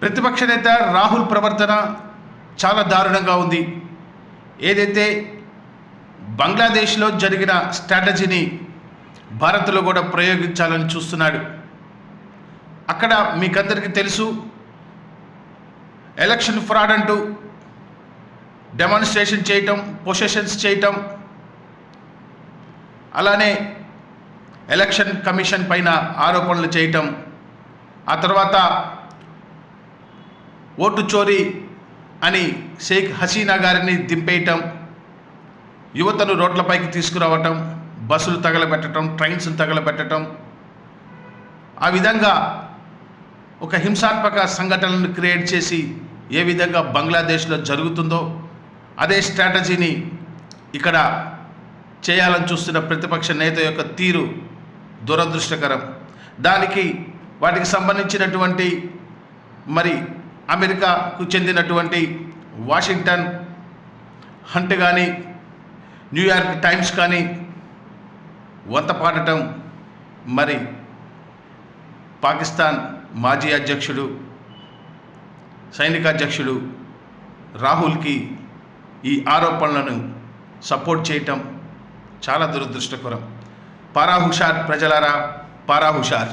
ప్రతిపక్ష నేత రాహుల్ ప్రవర్తన చాలా దారుణంగా ఉంది. ఏదైతే బంగ్లాదేశ్లో జరిగిన స్ట్రాటజీని భారత్లో కూడా ప్రయోగించాలని చూస్తున్నాడు. అక్కడ మీకందరికీ తెలుసు ఎలక్షన్ ఫ్రాడ్ అంటూ డెమాన్స్ట్రేషన్ చేయటం పొసెషన్స్ చేయటం అలానే ఎలక్షన్ కమిషన్ పైన ఆరోపణలు చేయటం ఆ తర్వాత ఓటు చోరీ అని షేక్ హసీనా గారిని దింపేయటం యువతను రోడ్లపైకి తీసుకురావటం బస్సులు తగలబెట్టడం ట్రైన్స్ తగలబెట్టడం ఆ విధంగా ఒక హింసాత్మక సంఘటనలను క్రియేట్ చేసి ఏ విధంగా బంగ్లాదేశ్లో జరుగుతుందో అదే స్ట్రాటజీని ఇక్కడ చేయాలని చూస్తున్న ప్రతిపక్ష నేత యొక్క తీరు దురదృష్టకరం. దానికి వాటికి సంబంధించినటువంటి మరి అమెరికాకు చెందినటువంటి వాషింగ్టన్ హంట్ కానీ న్యూయార్క్ టైమ్స్ కానీ వంత పాడటం మరి పాకిస్తాన్ మాజీ అధ్యక్షుడు సైనికాధ్యక్షుడు రాహుల్కి ఈ ఆరోపణలను సపోర్ట్ చేయటం చాలా దురదృష్టకరం. పారాహుషార్ ప్రజలారా పారాహుషార్.